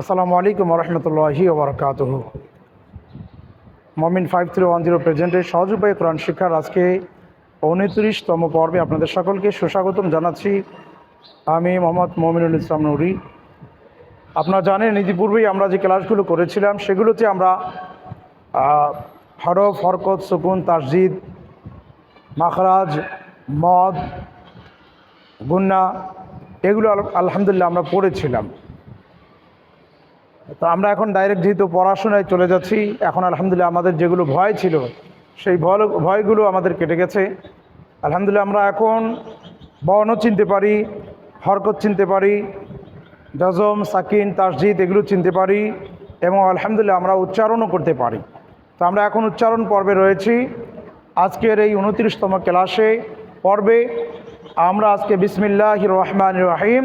আসসালামু আলাইকুম রহমতুল্লাহি ওবরকাত Momin five three one zero প্রেজেন্টের সহজ উপায়ে কোরআন শিক্ষার আজকে উনত্রিশতম পর্বে আপনাদের সকলকে সুস্বাগতম জানাচ্ছি। আমি মোহাম্মদ মমিনুল ইসলাম নুরি। আপনারা জানেন, ইতিপূর্বেই আমরা যে ক্লাসগুলো করেছিলাম, সেগুলোতে আমরা হরফ, হরকত, সুকুন, তাসজিদ, মাখরাজ, মদ, গুন্না, এগুলো আলহামদুলিল্লাহ আমরা পড়েছিলাম। তো আমরা এখন ডাইরেক্ট যেহেতু পড়াশোনায় চলে যাচ্ছি, এখন আলহামদুলিল্লাহ আমাদের যেগুলো ভয় ছিল, সেই ভয়, ভয়গুলো আমাদের কেটে গেছে। আলহামদুলিল্লাহ আমরা এখন বর্ণ চিনতে পারি, হরকত চিনতে পারি, জজম, সাকিন, তাসজিদ এগুলো চিনতে পারি এবং আলহামদুলিল্লাহ আমরা উচ্চারণও করতে পারি। তো আমরা এখন উচ্চারণ পর্বে রয়েছি। আজকের এই উনত্রিশতম ক্লাসে পর্বে আমরা আজকে বিসমিল্লাহ রহমান রাহিম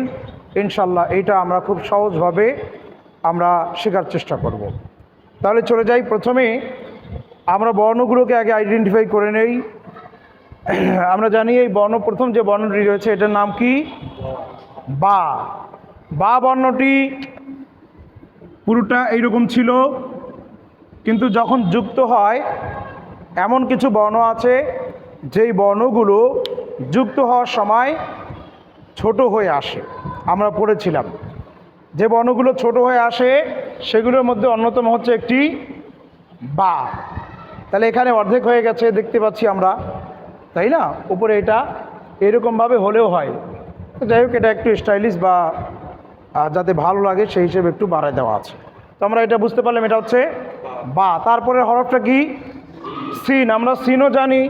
ইনশাল্লাহ এইটা আমরা খুব সহজভাবে আমরা শেখার চেষ্টা করব। তাহলে চলে যাই প্রথমে। আমরা বর্ণগুলোকে আগে আইডেন্টিফাই করে নেই। আমরা জানি এই বর্ণ, প্রথম যে বর্ণটি রয়েছে, এটার নাম কি? বা। বা বর্ণটি পুরোটা এইরকম ছিল, কিন্তু যখন যুক্ত হয়, এমন কিছু বর্ণ আছে, যেই বর্ণগুলো যুক্ত হওয়ার সময় ছোট হয়ে আসে। আমরা পড়েছিলাম। যে বর্ণগুলো ছোট হয়ে আসে, সেগুলোর মধ্যে অন্যতম হচ্ছে একটি বা। তাহলে এখানে অর্ধেক হয়ে গেছে, দেখতে পাচ্ছি আমরা। তাই না? উপরে এটা এরকমভাবে হলেও হয়। যাই হোক, এটা একটু স্টাইলিশ বা যাতে ভালো লাগে, সেই হিসেবে একটু বাড়ায় দেওয়া আছে। তো আমরা এটা বুঝতে পারলাম, এটা হচ্ছে বা। তারপরে হরফটা কি? সিন। আমরা সিনও জানি।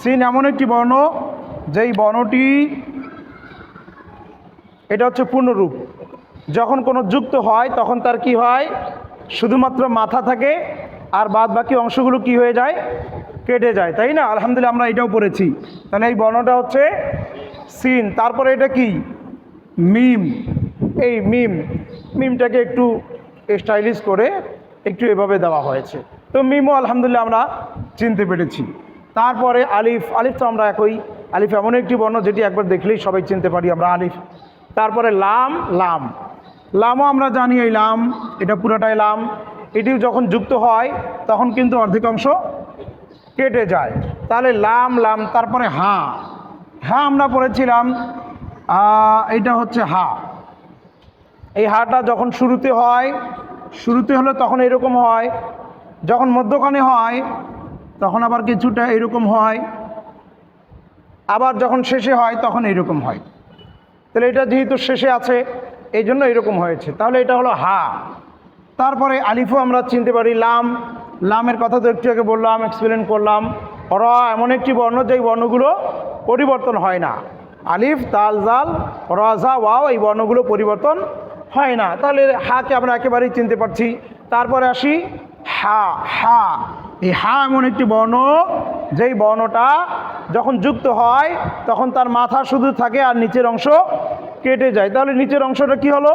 সিন এমন একটি বর্ণ, যেই বর্ণটি, এটা হচ্ছে পূর্ণরূপ। যখন কোনো যুক্ত হয়, তখন তার কি হয়? শুধুমাত্র মাথা থাকে আর বাদ বাকি অংশগুলো কি হয়ে যায়? কেটে যায়, তাই না? আলহামদুলিল্লাহ আমরা এটাও পড়েছি। তাহলে এই বর্ণটা হচ্ছে সিন। তারপরে এটা কি? মিম। এই মিম, মিমটাকে একটু স্টাইলিশ করে একটু এভাবে দেওয়া হয়েছে। তো মিমও আলহামদুলিল্লাহ আমরা চিনতে পেরেছি। তারপরে আলিফ। আলিফ তো আমরা একই। আলিফ এমন একটি বর্ণ যেটি একবার দেখলেই সবাই চিনতে পারি আমরা আলিফ। তারপরে লাম লাম। লামও আমরা জানি এই লাম, এটা পুরোটাই লাম। এটিও যখন যুক্ত হয়, তখন কিন্তু অর্ধেকাংশ কেটে যায়। তাহলে লাম লাম, তারপরে হা। হা আমরা পড়েছিলাম এটা হচ্ছে হা। এই হাটা যখন শুরুতে হয়, শুরুতে হলে তখন এরকম হয়। যখন মধ্যখানে হয়, তখন আবার কিছুটা এরকম হয়। আবার যখন শেষে হয়, তখন এরকম হয়। তাহলে এটা যেহেতু শেষে আছে এই জন্য এরকম হয়েছে। তাহলে এটা হলো হা। তারপরে আলিফও আমরা চিনতে পারি, লাম। লামের কথা তো একটু আগে বললাম এক্সপ্লেন করলাম। র এমন একটি বর্ণ, যেই বর্ণগুলো পরিবর্তন হয় না। আলিফ, তাল, জাল রজা ওয়াও, এই বর্ণগুলো পরিবর্তন হয় না। তাহলে হাকে আমরা একেবারেই চিনতে পারছি। তারপরে আসি, হা হা। এই হা এমন একটি বর্ণ, যেই বর্ণটা যখন যুক্ত হয়, তখন তার মাথা শুধু থাকে আর নিচের অংশ কেটে যায়, তাহলে নিচের অংশটা কি হলো?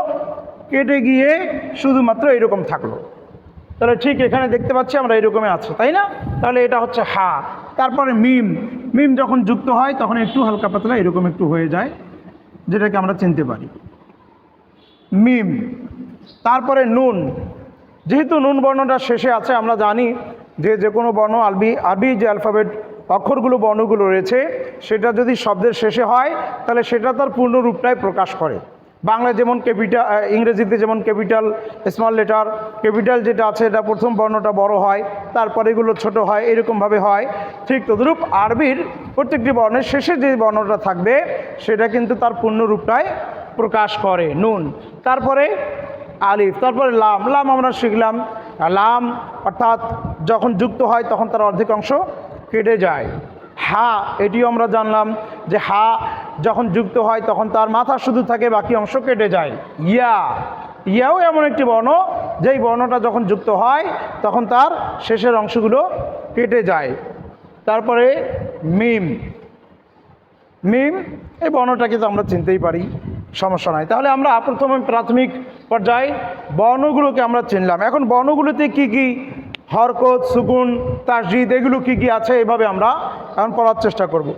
কেটে গিয়ে শুধুমাত্র এরকম থাকল। তাহলে ঠিক এখানে দেখতে পাচ্ছি আমরা এরকমই আছে, তাই না? তাহলে এটা হচ্ছে হা। তারপরে মিম। মিম যখন যুক্ত হয়, তখন একটু হালকা পাতলা এরকম একটু হয়ে যায়, যেটাকে আমরা চিনতে পারি। মিম। তারপরে নুন। যেহেতু নুন বর্ণটা শেষে আছে, আমরা জানি যে যে কোনো বর্ণ আরবি আরবি যে অ্যালফাবেট অক্ষরগুলো বর্ণগুলো রয়েছে, সেটা যদি শব্দের শেষে হয়, তাহলে সেটা তার পূর্ণ রূপটাই প্রকাশ করে। বাংলা যেমন ক্যাপিটাল ইংরেজিতে যেমন ক্যাপিটাল স্মল লেটার ক্যাপিটাল যেটা আছে, এটা প্রথম বর্ণটা বড় হয়, তারপরে এগুলো ছোট হয়, এরকমভাবে হয়। ঠিক তদরূপ আরবির প্রত্যেকটি বর্ণের শেষে যে বর্ণটা থাকবে, সেটা কিন্তু তার পূর্ণ রূপটাই প্রকাশ করে। নুন, তারপরে আলিফ, তারপরে লাম লাম আমরা শিখলাম। লাম অর্থাৎ যখন যুক্ত হয়, তখন তার অর্ধেক অংশ কেটে যায়। হা, এটিও আমরা জানলাম যে হা যখন যুক্ত হয় তখন তার মাথা শুধু থাকে, বাকি অংশ কেটে যায়। ইয়া, ইয়াও এমন একটি বর্ণ, যেই বর্ণটা যখন যুক্ত হয় তখন তার শেষের অংশগুলো কেটে যায়। তারপরে মিম মিম, এই বর্ণটাকে তো আমরা চিনতেই পারি, সমস্যা নাই। তাহলে আমরা প্রথমে প্রাথমিক পর্যায়ে বর্ণগুলোকে আমরা চিনলাম। এখন বর্ণগুলোতে কি কি হরকত সুকুন তাসজিদ এগুলো কি কি আছে? এভাবে আমরা এখন পড়ার চেষ্টা করব।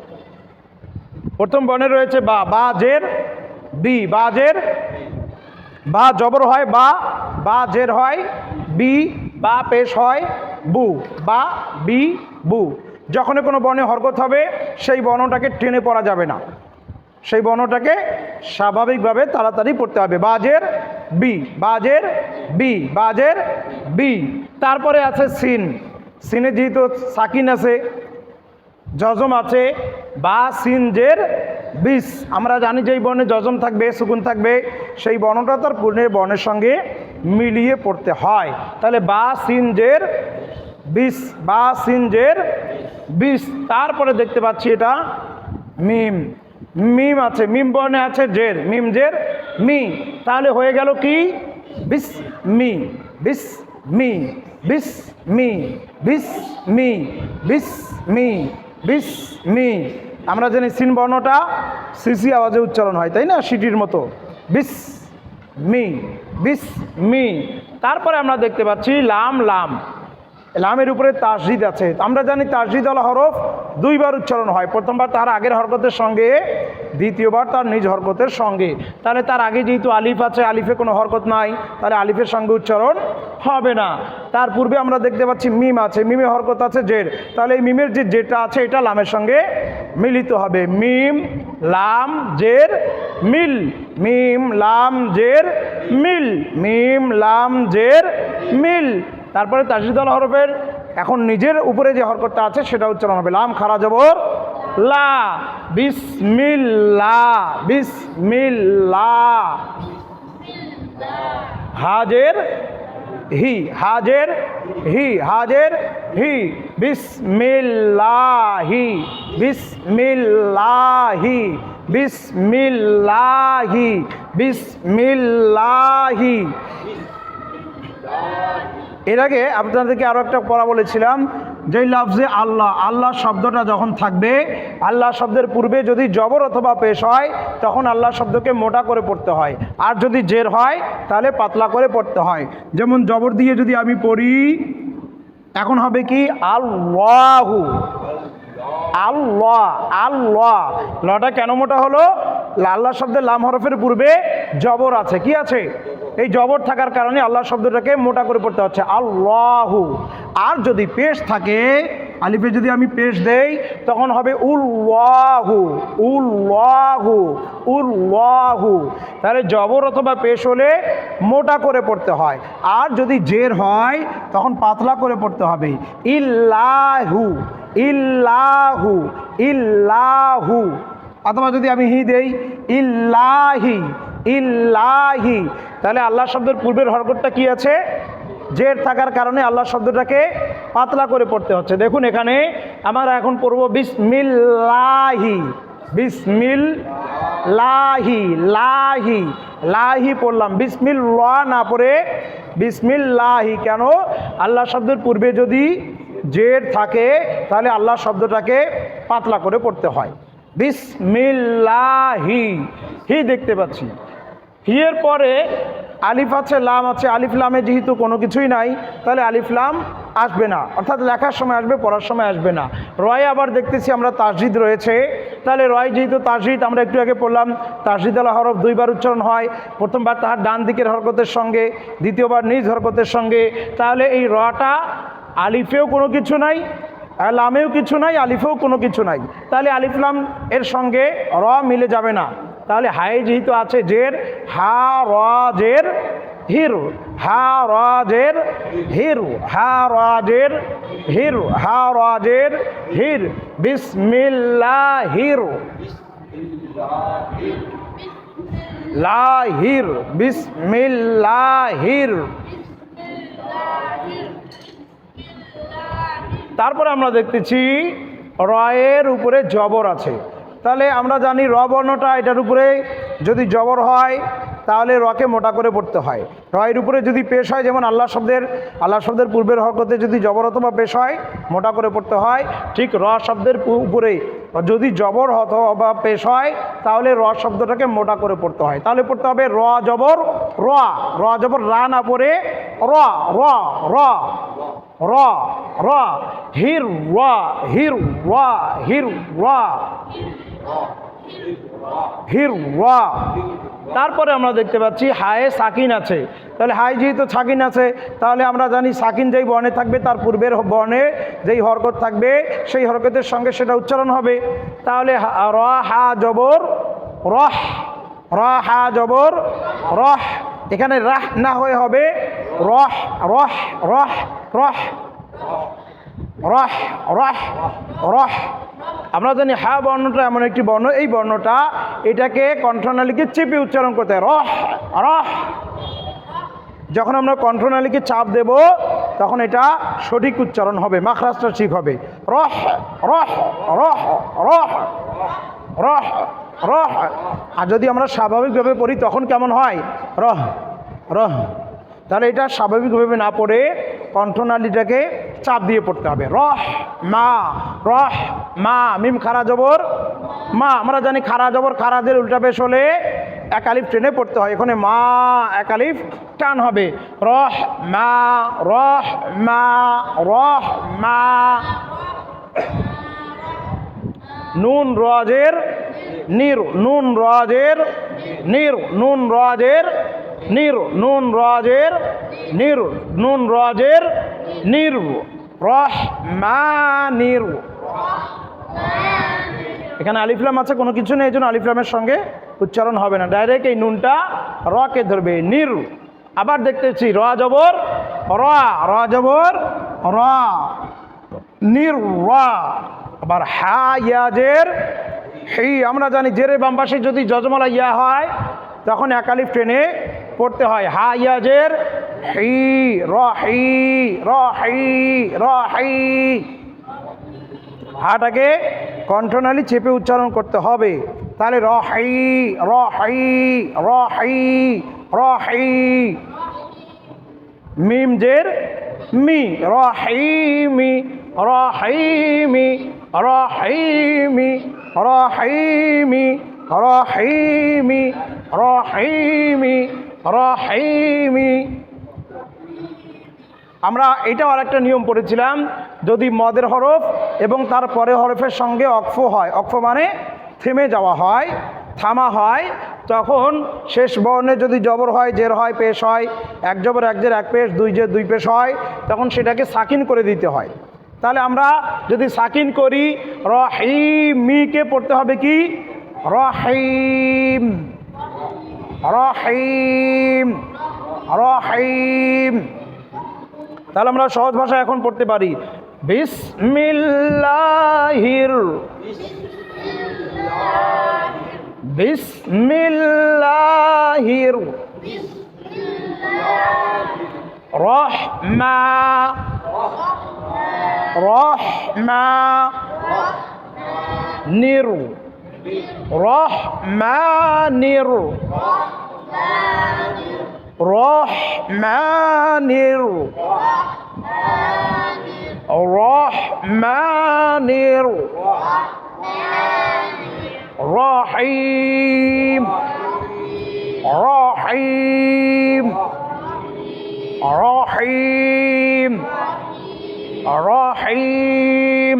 প্রথম বর্ণে রয়েছে বা বাজের বি বাজের বা জবর হয়, বা বা জের হয়, বি, বা পেশ হয়, বু, বা, বি, বু। যখনই কোনো বর্ণে হরকত হবে, সেই বর্ণটাকে টেনে পড়া যাবে না। সেই বর্ণটাকে স্বাভাবিকভাবে তাড়াতাড়ি পড়তে হবে। বাজের বি বাজের বি বাজের বি। তারপরে আছে সিন। সিনে যেহেতু সাকিন আছে জজম আছে, বা সিনজের বিষ। আমরা জানি যে এই বর্ণে জজম থাকবে সুকুন থাকবে, সেই বর্ণটা তার পূর্ণের বর্ণের সঙ্গে মিলিয়ে পড়তে হয়। তাহলে বা সিনজের বিষ, বা সিনজের বিষ। তারপরে দেখতে পাচ্ছি এটা মিম। মিম আছে, মিম বর্ণে আছে জের, মিম জের মি। তাহলে হয়ে গেল কি? বিস মি বিস মি, বিস মি বিস মি বিস মি বিস মি। আমরা জানি সিন বর্ণটা সিসি আওয়াজে উচ্চারণ হয়, তাই না? সিটির মতো। বিস মি বিস মি। তারপরে আমরা দেখতে পাচ্ছি লাম লাম। লামের উপরে তাসজিদ আছে। আমরা জানি তাসজিদ আল হরফ দুইবার উচ্চারণ হয়। প্রথমবার তার আগের হরকতের সঙ্গে, দ্বিতীয়বার তার নিজ হরকতের সঙ্গে। তাহলে তার আগে যেহেতু আলিফ আছে, আলিফে কোনো হরকত নাই, তাহলে আলিফের সঙ্গে উচ্চারণ হবে না। তার পূর্বে আমরা দেখতে পাচ্ছি মিম আছে, মিমে হরকত আছে জের। তাহলে এই মিমের যে যেটা আছে, এটা লামের সঙ্গে মিলিত হবে। মিম, লাম, জের, মিল। মিম, লাম, জের, মিল। মিম, লাম, জের, মিল। তারপরে তাজিদুল হরফের এখন নিজের উপরে যে হরকতটা আছে, সেটা উচ্চারণ হবে লাম, খারা জবর, লা, বিসমিল্লা বিসমিল্লা। হাজের হি হাজের হি হাজের হি, বিসমিল্লাহি বিসমিল্লাহি বিসমিল্লাহি বিসমিল্লাহি। এর আগে আপনাদেরকে আরও একটা পড়া বলেছিলাম, যে লফজে আল্লাহ আল্লাহ শব্দটা যখন থাকবে, আল্লাহ শব্দের পূর্বে যদি জবর অথবা পেশ হয়, তখন আল্লাহ শব্দকে মোটা করে পড়তে হয়। আর যদি জের হয়, তাহলে পাতলা করে পড়তে হয়। যেমন জবর দিয়ে যদি আমি পড়ি, এখন হবে কি? আল্লাহু। আল্লাহ আল্লাহ। লটা কেন মোটা হলো? আল্লাহ শব্দের লাম হরফের পূর্বে জবর আছে। কি আছে? এই জবর থাকার কারণে আল্লাহ শব্দটাকে মোটা করে পড়তে হচ্ছে। আল্লাহু। আর যদি পেশ থাকে, আলিফে যদি আমি পেশ দেই, তখন হবে উল্লাহু। উল্লাহু। উল্লাহু। তাহলে জবর অথবা পেশ হলে মোটা করে পড়তে হয়। আর যদি জের হয়, তখন পাতলা করে পড়তে হবে। ইল্লাহু। ইল্লাহু। ইল্লাহু। অথবা যদি আমি হি দেই, ইল্লাহি ইল্লাহি, তাহলে আল্লাহ শব্দের পূর্বের হরকতটা কি আছে? জের থাকার কারণে আল্লাহ শব্দটাকে পাতলা করে পড়তে হচ্ছে। দেখুন এখানে আমরা এখন পড়ব বিসমিল্লাহি বিসমিল লাহি লাহি লাহি পড়লাম। বিসমিল ল না পড়ে বিসমিল্লাহি, কেন? আল্লাহ শব্দের পূর্বে যদি জের থাকে, তাহলে আল্লাহ শব্দটাকে পাতলা করে পড়তে হয়। বিসমিল্লাহি। হি দেখতে পাচ্ছি। হিয়ের পরে আলিফ আছে, লাম আছে। আলিফ লামে যেহেতু কোনো কিছুই নাই, তাহলে আলিফ লাম আসবে না। অর্থাৎ লেখার সময় আসবে, পড়ার সময় আসবে না। রয় আবার দেখতেছি আমরা তাসজিদ রয়েছে। তাহলে রয় যেহেতু তাসজিদ, আমরা একটু আগে পড়লাম, তাসজিদ আলা হরফ দুইবার উচ্চারণ হয়। প্রথমবার তাহার ডান দিকের হরকতের সঙ্গে, দ্বিতীয়বার নিজ হরকতের সঙ্গে। তাহলে এই রটা আলিফেও কোনো কিছু নাই লামেও কিছু নাই, আলিফেও কোনো কিছু নাই। তাহলে আলিফলাম এর সঙ্গে র মিলে যাবে না। তাহলে হাই যেহেতু আছে জের, হা র জের, হিরু। হা র জের, হিরু। হা র জের, হিরু। হা র জের, হির। বিসমিল্লা হিরু। লাহির বিসমিল্লাহির। তারপরে আমরা দেখতেছি রয়ের উপরে জবর আছে। তাহলে আমরা জানি র বর্ণটা এটার উপরে যদি জবর হয় তাহলে রকে মোটা করে পড়তে হয়। রয়ের উপরে যদি পেশ হয়, যেমন আল্লাহ শব্দের আল্লাহ শব্দের পূর্বের হরকতে যদি জবর অথবা পেশ হয়, মোটা করে পড়তে হয়। ঠিক র শব্দের উপরে যদি জবর হত বা পেশ হয়, তাহলে র শব্দটাকে মোটা করে পড়তে হয়। তাহলে পড়তে হবে র জবর, র র জবর রা না পড়ে, র র র র র, হির র হির র হির, র। হির ওয়া। তারপরে আমরা দেখতে পাচ্ছি হায়ে সাকিন আছে। তাহলে হাই যেহেতু সাকিন আছে, তাহলে আমরা জানি সাকিন যেই বর্ণে থাকবে, তার পূর্বের বর্ণে যেই হরকত থাকবে, সেই হরকতের সঙ্গে সেটা উচ্চারণ হবে। তাহলে র, হা, জবর, রহ, র, হা, জবর, রহ। এখানে রাহ না হয়ে হবে, রহ রহ রহ রহ। রহ রহ রহ। আমরা জানি হা বর্ণটা এমন একটি বর্ণ, এই বর্ণটা এটাকে কণ্ঠনালীকে চেপে উচ্চারণ করতে রহ রহ। যখন আমরা কণ্ঠনালীকে চাপ দেব, তখন এটা সঠিক উচ্চারণ হবে, মাখরাজটা ঠিক হবে। রহ রহ রহ রহ রহ রহ। আর যদি আমরা স্বাভাবিকভাবে পড়ি, তখন কেমন হয়? রহ রহ। তাহলে এটা স্বাভাবিকভাবে না পড়ে কণ্ঠনালীটাকে চাপ দিয়ে পড়তে হবে। রহ, মা রহ, মা, মিম খারা জবর, মা, আমরা জানি খারা জবর খারাজের উল্টা হলে একালিফ টেনে পড়তে হয়। এখানে মা একালিফ টান হবে। রহ, মা রহ মা রহ, মা। নুন রাজের নির, নুন রাজের নির, নুন রাজের নির নুন রাজের, নির নুন রাজের, নির রহ মা নির এখানে আলিফলাম আছে, কোনো কিছু নেই, এই জন্য আলিফলামের সঙ্গে উচ্চারণ হবে না। ডাইরেক্ট এই নুনটা রকে ধরবে, নির আবার দেখতেছি, র জবর, র র জবর, র। নির আবার হা ইয়াজের হেই আমরা জানি জেরে বাম পাশে যদি যজমালা ইয়া হয়, তখন একালিফ ট্রেনে পড়তে হয় হা ইয়াজের হি র হি র হি র হি হাটাকে কণ্ঠনালী চেপে উচ্চারণ করতে হবে তাহলে র হাই র হাই র হাই র হাই মিম জের মি র হাই মি র হাই মি র হাই মি র হাই মি র হাই মি র হাই মি র হাই মি আমরা এটাও আরেকটা নিয়ম পড়েছিলাম, যদি মদের হরফ এবং তার পরে হরফের সঙ্গে অক্ফ হয়, অক্ফ মানে থেমে যাওয়া হয়, থামা হয়, তখন শেষ বর্ণে যদি জবর হয়, জের হয়, পেশ হয়, এক জবর, এক জের, এক পেশ, দুই জের, দুই পেশ হয়, তখন সেটাকে সাকিন করে দিতে হয়। তাহলে আমরা যদি সাকিন করি, রহিমিকে পড়তে হবে কি? রহিম। রহিম রহিম। তাহলে আমরা সহজ ভাষা এখন পড়তে পারি। বিসমিল্লাহির বিসমিল্লাহির রহমা রহমা নির রহমানির রহমানির রহমানির রহিম রহিম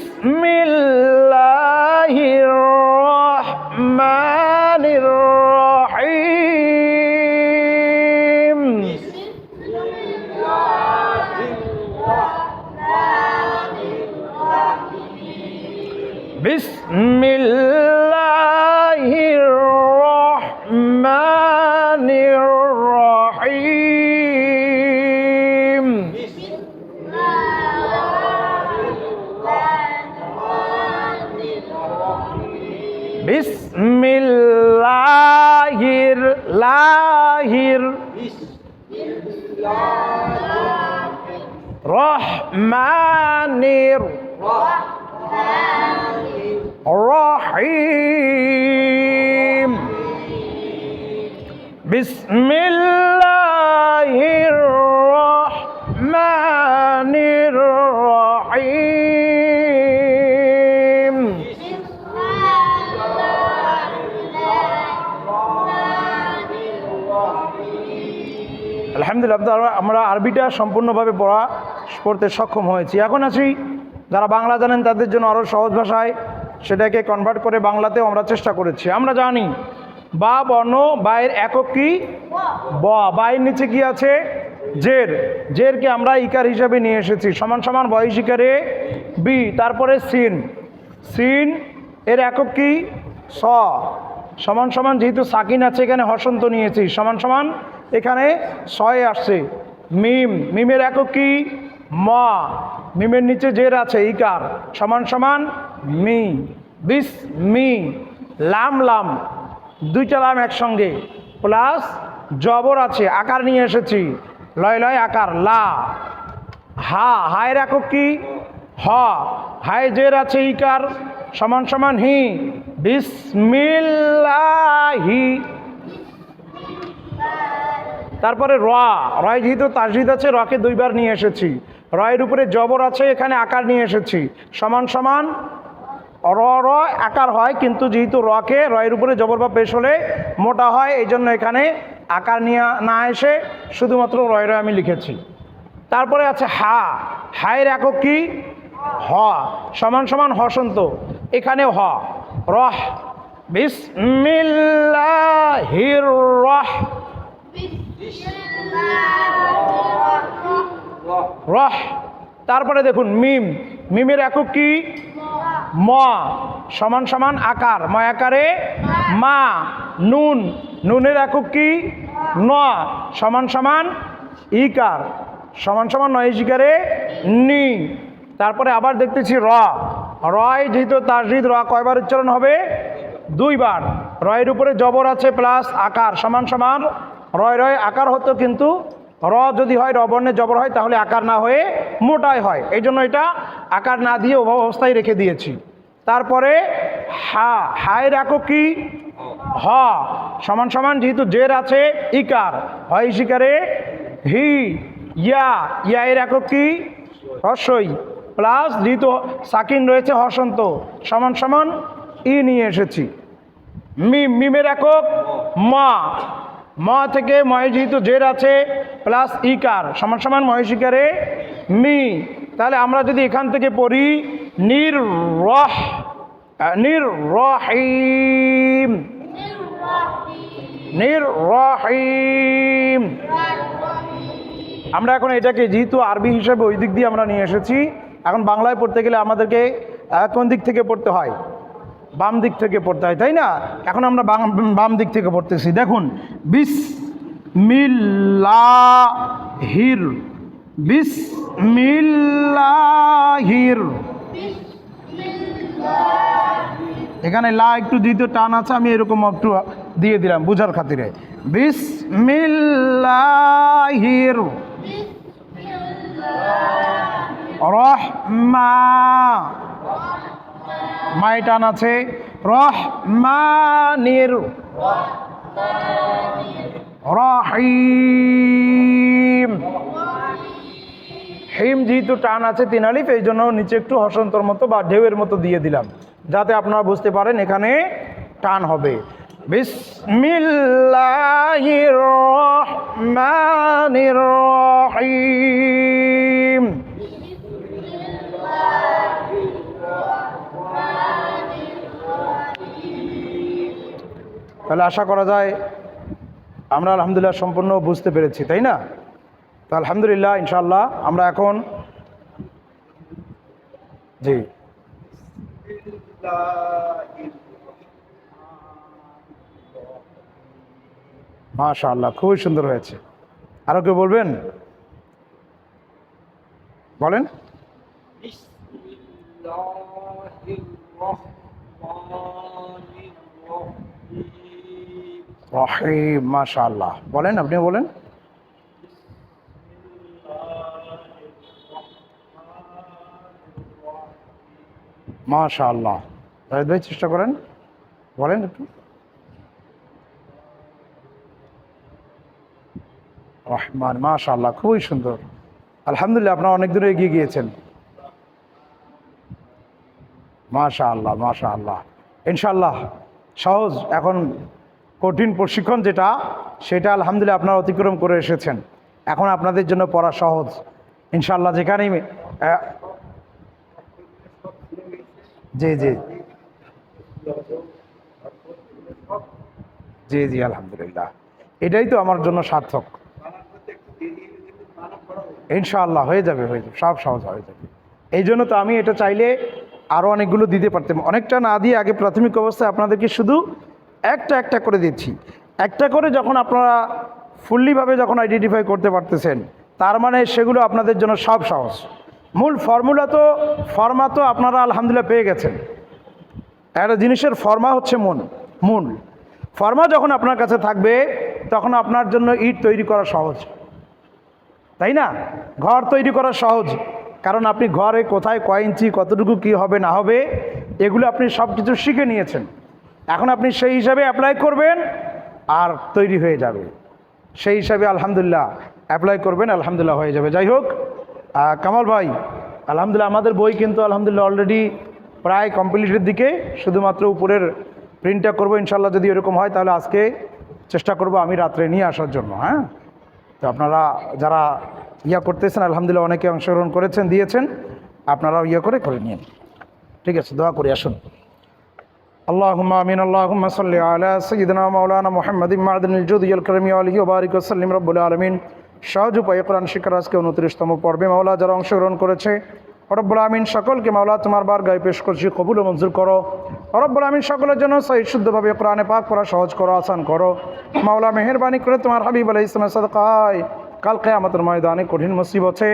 بسم الله الرحمن الرحيم আলহামদুলিল্লাহ, আমরা আরবিটা সম্পূর্ণভাবে পড়া পড়তে সক্ষম হয়েছি। এখন আছি, যারা বাংলা জানেন তাদের জন্য আরও সহজ ভাষায় সেটাকে কনভার্ট করে বাংলাতেও আমরা চেষ্টা করেছি। আমরা জানি বা বর্ণ বায়ের একক কি? ব। বায়ের নিচে কি আছে? জের। জেরকে আমরা ইকার হিসাবে নিয়ে এসেছি। সমান সমান বয়স ইকারে বি তারপরে সিন সিন এর একক কি? স। সমান সমান যেহেতু সাকিন আছে এখানে হসন্ত নিয়েছি। সমান সমান এখানে ছয় আসছে। মিম। মিমের একক কি? ম। মিমের নিচে জের আছে ইকার। সমান সমান মি। বিস মি। লাম লাম। দুইটা লাম একসঙ্গে। প্লাস জবর আছে, আকার নিয়ে এসেছি। লয় লয় আকার, লা। হা হায়ের একক কি? হ, হায় জের আছে ইকার। সমান সমান হি। বিসমিল্লাহি। তারপরে র রয় যেহেতু তাজিদ আছে, রকে দুইবার নিয়ে এসেছি। রয়ের উপরে জবর আছে, এখানে আকার নিয়ে এসেছি। সমান সমান র র আকার হয় কিন্তু যেহেতু রকে রয়ের উপরে জবর বা পেশ হলে মোটা হয় এই জন্য এখানে আকার নিয়ে না এসে শুধুমাত্র রয় রয় আমি লিখেছি। তারপরে আছে হা। হায়ের একক কি? হ। সমান সমান হসন্ত এখানে হ। রহ। বিসমিল্লাহির রহ। রহ। তারপরে দেখুন মিম। মিমের একক কি? ম। সমান সমান আকার। ম আকারে মা। নুন। নুনের একক কি? ন। সমান সমান ইকার। সমান সমান নয় শিকারে নি। তারপরে আবার দেখতেছি র। রয় যেহেতু তাজিদ র কয়বার উচ্চারণ হবে? দুইবার। রয়ের উপরে জবর আছে প্লাস আকার। সমান সমান রয় রয় আকার হতো কিন্তু র যদি হয় র বর্ণে জবর হয়, তাহলে আকার না হয়ে মোটাই হয়। এই জন্য এটা আকার না দিয়ে অভাব অবস্থায় রেখে দিয়েছি। তারপরে হা, হায়ের একক কি? হ। সমান সমান যেহেতু জের আছে, ইকার। হয় শিকারে হি, ইয়া। ইয়া এর একক কি? হর্ষই। প্লাস যেহেতু সাকিন রয়েছে হসন্ত সমান সমান ই নিয়ে এসেছি। মিম মিমের একক মা। মা থেকে ময় যেহেতু জের আছে প্লাস ইকার, সমান সমান মহেশিকারে মি। তাহলে আমরা যদি এখান থেকে পড়ি নির রহ নির রহিম নির রহিম আমরা এখন এটাকে যেহেতু আরবি হিসেবে ওই দিক দিয়ে আমরা নিয়ে এসেছি, এখন বাংলায় পড়তে গেলে আমাদেরকে কোন দিক থেকে পড়তে হয়? বাম দিক থেকে পড়তে হয়, তাই না? এখন আমরা বাম- বাম দিক থেকে পড়তেছি। দেখুন বিস মিল্লাহির বিস মিল্লাহির এখানে লা একটু দ্বিতীয় টান আছে, আমি এরকম একটু দিয়ে দিলাম বুঝার খাতিরে। বিস মিল্লাহির রহমা। মায় টান আছে। রহমানির। রহিম। হিম যেহেতু টান আছে তিন আলিফ, এই জন্য নিচে একটু হসন্তর মতো বা ঢেউয়ের মতো দিয়ে দিলাম, যাতে আপনারা বুঝতে পারেন এখানে টান হবে। বিসমিল্লাহির রহমানির রহিম। তাহলে আশা করা যায় আমরা আলহামদুলিল্লাহ সম্পূর্ণ বুঝতে পেরেছি, তাই না? তো আলহামদুলিল্লাহ ইনশাল্লাহ আমরা এখন জি। মাশাআল্লাহ, খুবই সুন্দর হয়েছে। আরও কেউ বলবেন? বলেন। রহিম, মাশাআল্লাহ। বলেন, আপনি বলেন। মাশাআল্লাহ। জাহিদ ভাই, চেষ্টা করেন। বলেন একটু। রহমান, মাশাআল্লাহ, খুবই সুন্দর। আলহামদুলিল্লাহ, আপনারা অনেক দূরে এগিয়ে গিয়েছেন। মাশা আল্লাহ মাশা আল্লাহ ইনশাল্লাহ সহজ। এখন কঠিন প্রশিক্ষণ যেটা, সেটা আলহামদুলিল্লাহ আপনারা অতিক্রম করে এসেছেন। এখন আপনাদের জন্য পড়া সহজ। ইনশাল্লাহ যেখানেই জি জি। জি জি, আলহামদুলিল্লাহ। এটাই তো আমার জন্য সার্থক। ইনশাআল্লাহ, হয়ে যাবে হয়ে যাবে, সব সহজ হয়ে যাবে। এই জন্য তো আমি এটা চাইলে আরও অনেকগুলো দিতে পারতাম। অনেকটা না দিয়ে আগে প্রাথমিক অবস্থায় আপনাদেরকে শুধু একটা একটা করে দিচ্ছি। একটা করে যখন আপনারা ফুললিভাবে যখন আইডেন্টিফাই করতে পারতেছেন, তার মানে সেগুলো আপনাদের জন্য সব সহজ। মূল ফর্মুলা তো ফর্মা তো আপনারা আলহামদুলিল্লাহ পেয়ে গেছেন। একটা জিনিসের ফর্মা হচ্ছে মন মূল। ফর্মা যখন আপনার কাছে থাকবে, তখন আপনার জন্য ইট তৈরি করা সহজ। তাই না? ঘর তৈরি করা সহজ। কারণ আপনি ঘরে কোথায়, কয় ইঞ্চি, কতটুকু কি হবে, না হবে, এগুলো আপনি সব কিছু শিখে নিয়েছেন। এখন আপনি সেই হিসাবে অ্যাপ্লাই করবেন আর তৈরি হয়ে যাবে। সেই হিসাবে আলহামদুলিল্লাহ অ্যাপ্লাই করবেন, আলহামদুলিল্লাহ হয়ে যাবে। যাই হোক কামাল ভাই, আলহামদুলিল্লাহ আমাদের বই কিন্তু আলহামদুলিল্লাহ অলরেডি প্রায় কমপ্লিটের দিকে, শুধুমাত্র উপরের প্রিন্টটা করব ইনশাল্লাহ যদি এরকম হয় তাহলে আজকে চেষ্টা করব আমি রাত্রে নিয়ে আসার জন্য হ্যাঁ? তো আপনারা যারা ইয়া করতেছেন, আলহামদুলিল্লাহ অনেকে অংশগ্রহণ করেছেন, দিয়েছেন, আপনারাও ইয়া করে করে নিন ঠিক আছে, দোয়া করে, আসুন। اللهم امين اللهم صل على سيدنا مولانا محمد معدن الجود الكريم عليه وبارك وسلم رب العالمين সহজ উপায়ে কোরআন শিক্ষার আজকে উনত্রিশতম পর্বে মাওলা যারা অংশগ্রহণ করেছে রব্বুল আমিন সকলকে মাওলা তোমার বার গায়ে পেশ করছি কবুল ও মঞ্জুর করো রব্বুল আমিন সকলের জন্য সহি শুদ্ধভাবে কোরআনে পাক পড়া সহজ করো আসান করো মাওলা মেহরবানি করে তোমার হাবিব আলাই ইসলামের সদকায় কাল কেয়ামতের ময়দানে কঠিন মুসিবতে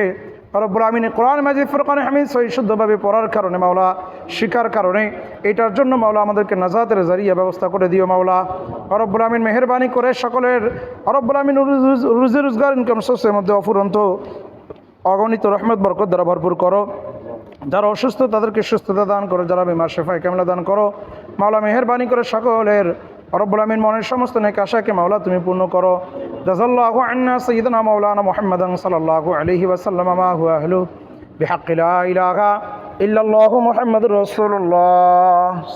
রব্বুল আমিনে কোরআন মাজিদ, ফুরকানে হামিদ সহি শুদ্ধভাবে পড়ার কারণে মাওলা শিকার কারণে এটার জন্য মাওলা আমাদেরকে নাজাতের জারিয়া ব্যবস্থা করে দিও মাওলা। রব্বুল আমিন মেহরবানি করে সকলের, রব্বুল আমিন রুজি রোজগার ইনকাম সোর্সের মধ্যে অফুরন্ত অগণিত রহমত, বরকত দ্বারা ভরপুর করো। যারা অসুস্থ তাদেরকে সুস্থতা দান করো, যারা বিমার শেফায় কামলা দান করো। মাওলা মেহরবানি করে সকলের রব্বুল আমিন মনের সমস্ত নেক আশাকে মাওলা তুমি পূর্ণ করো। জাজাল্লাহু আন্না সাইয়্যিদানা মাওলানা মুহাম্মাদান সাল্লাল্লাহু আলাইহি ওয়াসাল্লাম, মা হুয়া আহলু বিহাক্কি লা ইলাহা ইল্লাল্লাহু মুহাম্মাদুর রাসূলুল্লাহ।